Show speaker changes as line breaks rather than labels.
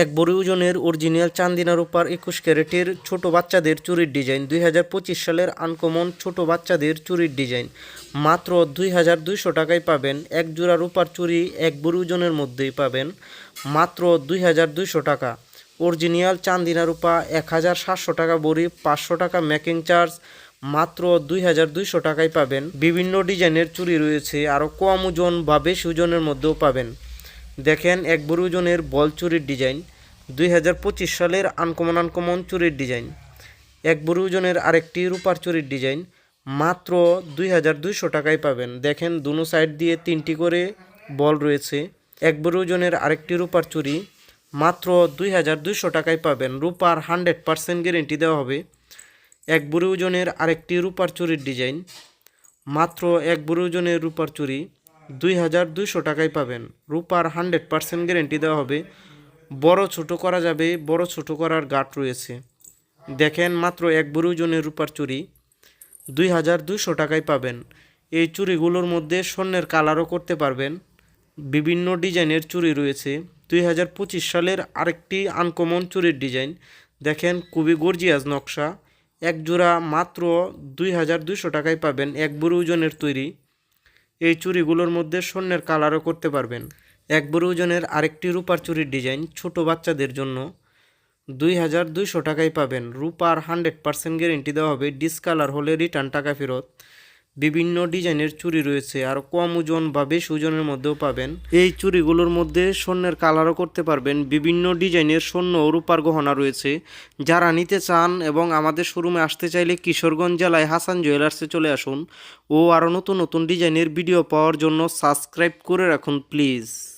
এক বড়ি ওজনের অরিজিনাল চান্দিনা রূপার একুশ ক্যারেটের ছোট বাচ্চাদের চুরির ডিজাইন, দুই হাজার পঁচিশ সালের আনকমন ছোট বাচ্চাদের চুরির ডিজাইন। মাত্র দুই হাজার দুইশো টাকায় পাবেন, এক জোড়া রূপার চুরি এক বড়ি ওজনের মধ্যেই পাবেন, মাত্র দুই হাজার দুইশো টাকা। অরিজিনাল চান্দিনা রূপা, এক হাজার সাতশো টাকা বড়ি, পাঁচশো টাকা মেকিং চার্জ মাত্র দুই হাজার দুইশো টাকায় পাবেন। বিভিন্ন ডিজাইনের চুরি রয়েছে, আরও কম ওজন বা বেশি ওজনের মধ্যেও পাবেন। দেখেন এক বড় বল চুরির ডিজাইন, দুই হাজার পঁচিশ সালের আনকমন আনকমন চুরির ডিজাইন। এক বড় আরেকটি রূপার চুরির ডিজাইন, মাত্র দুই হাজার দুইশো টাকায় পাবেন। দেখেন দুনো সাইড দিয়ে তিনটি করে বল রয়েছে। এক বড় আরেকটি রূপার চুরি, মাত্র দুই হাজার দুইশো টাকায় পাবেন। রূপার হান্ড্রেড পার্সেন্ট গ্যারেন্টি দেওয়া হবে। এক বুড়ি আরেকটি রূপার চুরির ডিজাইন, মাত্র এক বুড়ি রূপার চুরি দুই হাজার দুইশো টাকায় পাবেন। রূপার হান্ড্রেড পার্সেন্ট গ্যারেন্টি দেওয়া হবে। বড় ছোট করা যাবে, বড় ছোট করার গাট রয়েছে। দেখেন মাত্র এক বুড়ি ওজনের রূপার চুরি। দুই হাজার দুইশো টাকায় পাবেন। এই চুড়িগুলোর মধ্যে স্বর্ণের কালারও করতে পারবেন। বিভিন্ন ডিজাইনের চুড়ি রয়েছে। দুই হাজার পঁচিশ সালের আরেকটি আনকমন চুরির ডিজাইন। দেখেন খুবই গর্জিয়াস নকশা। এক জোড়া মাত্র দুই হাজার দুইশো টাকায় পাবেন এক বুড়ো ওজনের তৈরি। এই চুড়িগুলোর মধ্যে স্বর্ণের কালারও করতে পারবেন। এক বড় ওজনের আরেকটি রূপার চুরির ডিজাইন ছোট বাচ্চাদের জন্য দুই হাজার দুইশো টাকায় পাবেন। রূপার হান্ড্রেড পার্সেন্ট গ্যারেন্টি দেওয়া হবে। ডিসকালার হলে রিটার্ন টাকা ফেরত। বিভিন্ন ডিজাইনের চুড়ি রয়েছে। আর কম ওজন বা বেশ ওজনের মধ্যেও পাবেন। এই চুড়িগুলোর মধ্যে স্বর্ণের কালারও করতে পারবেন। বিভিন্ন ডিজাইনের স্বর্ণ ও রূপার গহনা রয়েছে। যারা নিতে চান এবং আমাদের শোরুমে আসতে চাইলে কিশোরগঞ্জ জেলায় হাসান জুয়েলার্সে চলে আসুন। ও আরও নতুন নতুন ডিজাইনের ভিডিও পাওয়ার জন্য সাবস্ক্রাইব করে রাখুন, প্লিজ।